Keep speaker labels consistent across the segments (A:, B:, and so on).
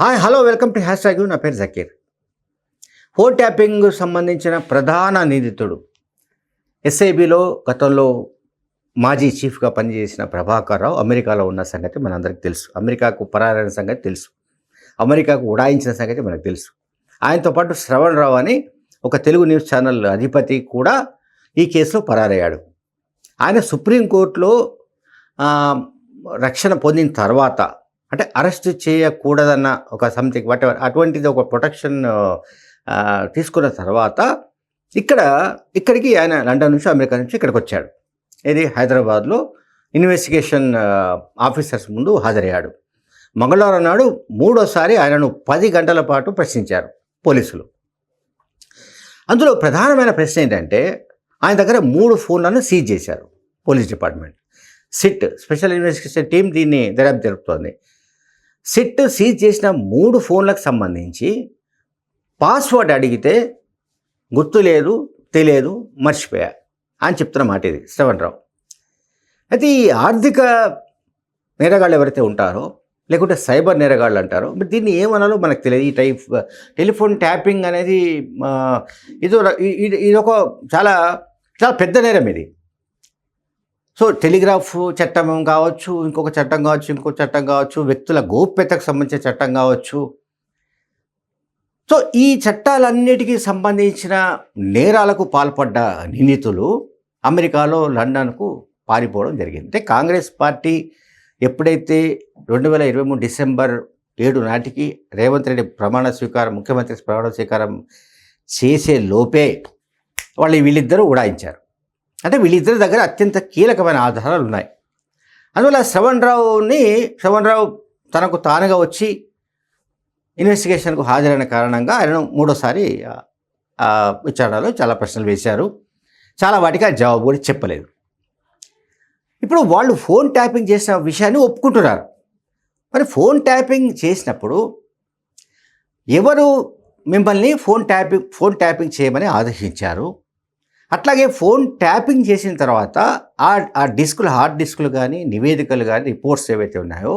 A: Hi hello welcome to hash tag నా పేరు Zakir. Phone tapping సంబంధించిన ప్రధాన నిందితుడు. ఎస్ఐబిలో గతంలో మాజీ చీఫ్గా పనిచేసిన ప్రభాకర్ రావు అమెరికాలో ఉన్న సంగతి మనందరికీ తెలుసు. అమెరికాకు పరారైన సంగతి తెలుసు. అమెరికాకు ఉడాయించిన సంగతి మనకు తెలుసు. ఆయనతో పాటు శ్రవణ్ రావు అని ఒక తెలుగు న్యూస్ ఛానల్ అధిపతి కూడా ఈ కేసులో పరారయ్యాడు. ఆయన సుప్రీంకోర్టులో రక్షణ పొందిన తర్వాత అంటే అరెస్ట్ చేయకూడదన్న ఒక సంథింగ్ వాట్ అటువంటిది ఒక ప్రొటెక్షన్ తీసుకున్న తర్వాత ఇక్కడ ఇక్కడికి ఆయన లండన్ నుంచి అమెరికా నుంచి ఇక్కడికి వచ్చాడు. ఇది హైదరాబాద్లో ఇన్వెస్టిగేషన్ ఆఫీసర్స్ ముందు హాజరయ్యాడు. మంగళవారం నాడు మూడోసారి ఆయనను పది గంటల పాటు ప్రశ్నించారు పోలీసులు. అందులో ప్రధానమైన ప్రశ్న ఏంటంటే ఆయన దగ్గర మూడు ఫోన్లను సీజ్ చేశారు police department. SIT special investigation team దీన్ని దర్యాప్తు జరుపుతోంది సిట్ సీజ్ చేసిన మూడు ఫోన్లకు సంబంధించి పాస్వర్డ్ అడిగితే గుర్తు లేదు తెలియదు మర్చిపోయా అని చెప్తున్న మాట ఇది. శ్రవణ్ రావు అయితే ఈ ఆర్థిక నేరగాళ్ళు ఎవరైతే ఉంటారో లేకుంటే సైబర్ నేరగాళ్ళు అంటారో మరి దీన్ని ఏమనాలో మనకు తెలియదు. ఈ టైప్ టెలిఫోన్ ట్యాపింగ్ అనేది ఇదో ఇది ఇది ఇది ఒక చాలా చాలా పెద్ద నేరం ఇది. సో టెలిగ్రాఫ్ చట్టం కావచ్చు ఇంకొక చట్టం కావచ్చు ఇంకొక చట్టం కావచ్చు వ్యక్తుల గోప్యతకు సంబంధించిన చట్టం కావచ్చు. సో ఈ చట్టాలన్నిటికీ సంబంధించిన నేరాలకు పాల్పడ్డ నిందితులు అమెరికాలో లండన్కు పారిపోవడం జరిగింది. అంటే కాంగ్రెస్ పార్టీ ఎప్పుడైతే రెండు వేల ఇరవై మూడు డిసెంబర్ ఏడు నాటికి రేవంత్ రెడ్డి ప్రమాణ స్వీకారం ముఖ్యమంత్రి ప్రమాణ స్వీకారం చేసే లోపే వాళ్ళు వీళ్ళిద్దరూ ఉడాయించారు. అంటే వీళ్ళిద్దరి దగ్గర అత్యంత కీలకమైన ఆధారాలు ఉన్నాయి. అందువల్ల శ్రవణ్ రావుని శ్రవణ్ రావు తనకు తానుగా వచ్చి ఇన్వెస్టిగేషన్కు హాజరైన కారణంగా ఆయన మూడోసారి విచారణలో చాలా ప్రశ్నలు వేశారు. చాలా వాటికి ఆ జవాబు కూడా చెప్పలేదు. ఇప్పుడు వాళ్ళు ఫోన్ ట్యాపింగ్ చేసిన విషయాన్ని ఒప్పుకుంటున్నారు. మరి ఫోన్ ట్యాపింగ్ చేసినప్పుడు ఎవరు మిమ్మల్ని ఫోన్ ట్యాపింగ్ ఫోన్ ట్యాపింగ్ చేయమని ఆదేశించారు? అట్లాగే ఫోన్ ట్యాపింగ్ చేసిన తర్వాత ఆ ఆ డిస్కులు హార్డ్ డిస్కులు కానీ నివేదికలు కానీ రిపోర్ట్స్ ఏవైతే ఉన్నాయో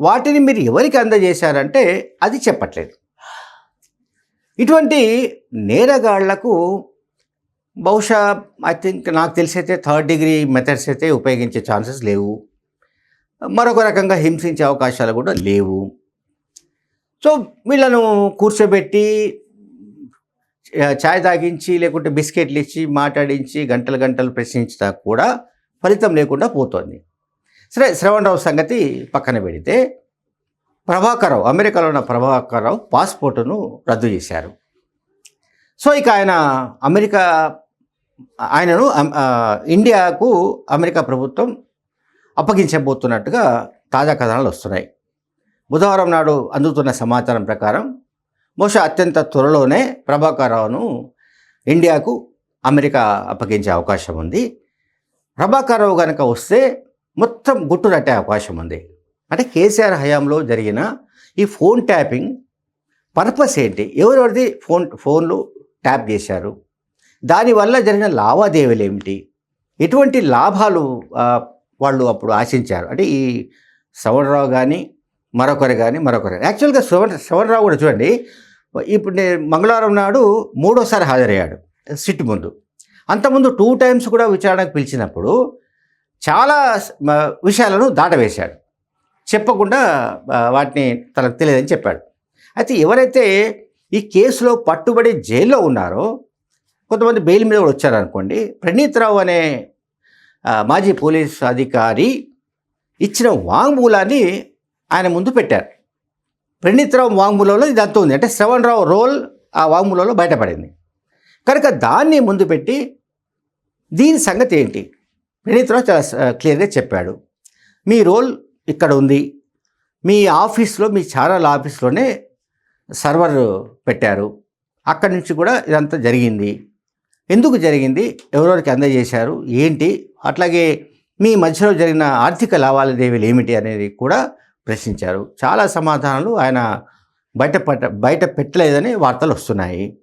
A: వాటిని మీరు ఎవరికి అందజేశారంటే అది చెప్పట్లేదు. ఇటువంటి నేరగాళ్ళకు బహుశా ఐ థింక్ నాకు తెలిసి అయితే థర్డ్ డిగ్రీ మెథడ్స్ అయితే ఉపయోగించే ఛాన్సెస్ లేవు. మరొక రకంగా హింసించే అవకాశాలు కూడా లేవు. సో వీళ్ళను కూర్చోబెట్టి ఛాయ్ తాగించి లేకుంటే బిస్కెట్లు ఇచ్చి మాట్లాడించి గంటలు గంటలు ప్రశ్నించినా కూడా ఫలితం లేకుండా పోతోంది. సరే శ్రవణరావు సంగతి పక్కన పెడితే ప్రభాకరరావు అమెరికాలో ఉన్న ప్రభాకరరావు పాస్పోర్టును రద్దు చేశారు. సో ఇక ఆయన అమెరికా ఆయనను ఇండియాకు అమెరికా ప్రభుత్వం అప్పగించబోతున్నట్టుగా తాజా కథనాలు వస్తున్నాయి. బుధవారం నాడు అందుతున్న సమాచారం ప్రకారం బహుశా అత్యంత త్వరలోనే ప్రభాకర్ రావును ఇండియాకు అమెరికా అప్పగించే అవకాశం ఉంది. ప్రభాకర్ రావు కనుక వస్తే మొత్తం గుట్టు నట్టే అవకాశం ఉంది. అంటే కేసీఆర్ హయాంలో జరిగిన ఈ ఫోన్ ట్యాపింగ్ పర్పస్ ఏంటి? ఎవరెవరిది ఫోన్ ఫోన్లు ట్యాప్ చేశారు? దానివల్ల జరిగిన లావాదేవీలు ఏమిటి? ఎటువంటి లాభాలు వాళ్ళు అప్పుడు ఆశించారు? అంటే ఈ శ్రవణరావు కానీ మరొకరు కానీ మరొకరు యాక్చువల్గా శ్రవణ్ శ్రవణరావు కూడా చూడండి ఇప్పుడు నేను మంగళవారం నాడు మూడోసారి హాజరయ్యాడు సిట్ ముందు. అంతకుముందు టూ టైమ్స్ కూడా విచారణకు పిలిచినప్పుడు చాలా విషయాలను దాటవేశాడు. చెప్పకుండా వాటిని తనకు తెలియదని చెప్పాడు. అయితే ఎవరైతే ఈ కేసులో పట్టుబడి జైల్లో ఉన్నారో కొంతమంది బెయిల్ మీద కూడా వచ్చారనుకోండి ప్రణీత్ రావు అనే మాజీ పోలీస్ అధికారి ఇచ్చిన వాంగ్మూలాన్ని ఆయన ముందు పెట్టారు. ప్రణీత్ రావు ఇది అంత ఉంది. అంటే శ్రవణ్ రావు రోల్ ఆ వాంగ్మూలంలో బయటపడింది. కనుక దాన్ని ముందు పెట్టి దీని సంగతి ఏంటి? ప్రణీత్ రావు చాలా క్లియర్గా చెప్పాడు. మీ రోల్ ఇక్కడ ఉంది. మీ ఆఫీస్లో మీ ఛానల్ ఆఫీస్లోనే సర్వర్ పెట్టారు. అక్కడి నుంచి కూడా ఇదంతా జరిగింది. ఎందుకు జరిగింది? ఎవరెవరికి అందజేశారు? ఏంటి? అట్లాగే మీ మధ్యలో జరిగిన ఆర్థిక లావాదేవీలు ఏమిటి అనేది కూడా ప్రశ్నించారు. చాలా సమాధానాలు ఆయన బయట పట్ట బయట పెట్టలేదని వార్తలు వస్తున్నాయి.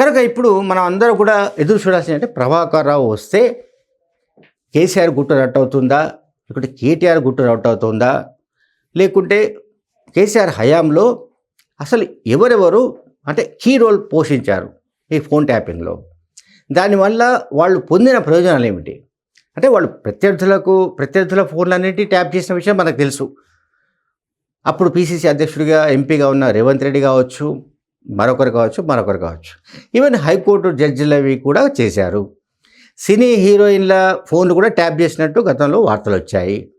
A: కనుక ఇప్పుడు మనం అందరూ కూడా ఎదురు చూడాల్సింది అంటే ప్రభాకర్ రావు వస్తే కేసీఆర్ గుట్టు రట్ అవుతుందా? లేకుంటే కేటీఆర్ గుట్టు రట్ అవుతుందా? లేకుంటే కేసీఆర్ హయాంలో అసలు ఎవరెవరు అంటే కీ రోల్ పోషించారు ఈ ఫోన్ ట్యాపింగ్లో. దానివల్ల వాళ్ళు పొందిన ప్రయోజనాలు ఏమిటి? అంటే వాళ్ళు ప్రత్యర్థులకు ప్రత్యర్థుల ఫోన్లు ఫోన్లన్నిటి ట్యాప్ చేసిన విషయం మనకు తెలుసు. అప్పుడు పిసిసి అధ్యక్షుడిగా ఎంపీగా ఉన్న రేవంత్ రెడ్డి కావచ్చు మరొకరు కావచ్చు మరొకరు కావచ్చు. ఈవెన్ హైకోర్టు జడ్జిలవి కూడా చేశారు. సినీ హీరోయిన్ల ఫోన్లు కూడా ట్యాప్ చేసినట్టు గతంలో వార్తలు వచ్చాయి.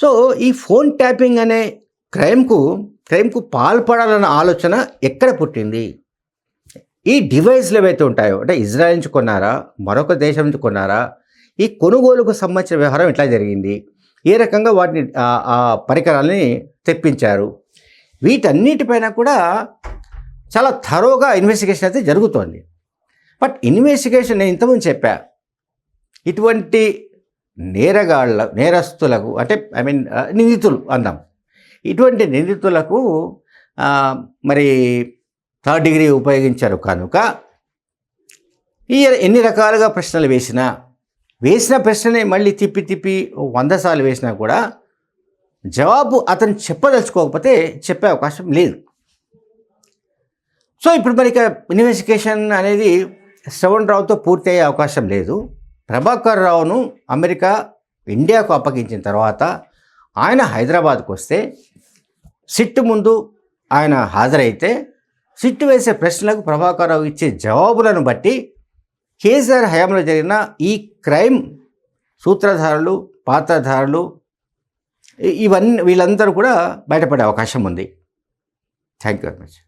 A: సో ఈ ఫోన్ ట్యాపింగ్ అనే క్రైమ్కు క్రైమ్కు పాల్పడాలన్న ఆలోచన ఎక్కడ పుట్టింది? ఈ డివైస్లు ఏవైతే ఉంటాయో అంటే ఇజ్రాయెల్ నుంచి కొన్నారా మరొక దేశం నుంచి కొన్నారా ఈ కొనుగోలుకు సంబంధించిన వ్యవహారం ఎట్లా జరిగింది? ఏ రకంగా వాటిని ఆ- ఆ పరికరాలని తెప్పించారు. వీటన్నిటిపైన కూడా చాలా థరోగా ఇన్వెస్టిగేషన్ అయితే జరుగుతోంది. బట్ ఇన్వెస్టిగేషన్ నేను ఇంతకుముందు చెప్పా. ఇటువంటి నేరగాళ్ళ నేరస్తులకు అంటే ఐ మీన్ నిందితులు అందాం. ఇటువంటి నిందితులకు మరి థర్డ్ డిగ్రీ ఉపయోగించారు కనుక ఈ ఎన్ని రకాలుగా ప్రశ్నలు వేసినా వేసిన ప్రశ్నని మళ్ళీ తిప్పి తిప్పి వంద సార్లు వేసినా కూడా జవాబు అతను చెప్పదలుచుకోకపోతే చెప్పే అవకాశం లేదు. సో ఇప్పుడు మరి ఇక ఇన్వెస్టిగేషన్ అనేది శ్రవణ్ రావుతో పూర్తి అయ్యే అవకాశం లేదు. ప్రభాకర్ రావును అమెరికా ఇండియాకు అప్పగించిన తర్వాత ఆయన హైదరాబాద్కు వస్తే సిట్టు ముందు ఆయన హాజరైతే సిట్టు వేసే ప్రశ్నలకు ప్రభాకర్ రావు ఇచ్చే జవాబులను బట్టి కేసీఆర్ హయాంలో జరిగిన ఈ క్రైమ్ సూత్రధారులు పాత్రధారులు ఇవన్నీ వీళ్ళందరూ కూడా బయటపడే అవకాశం ఉంది. Thank you very much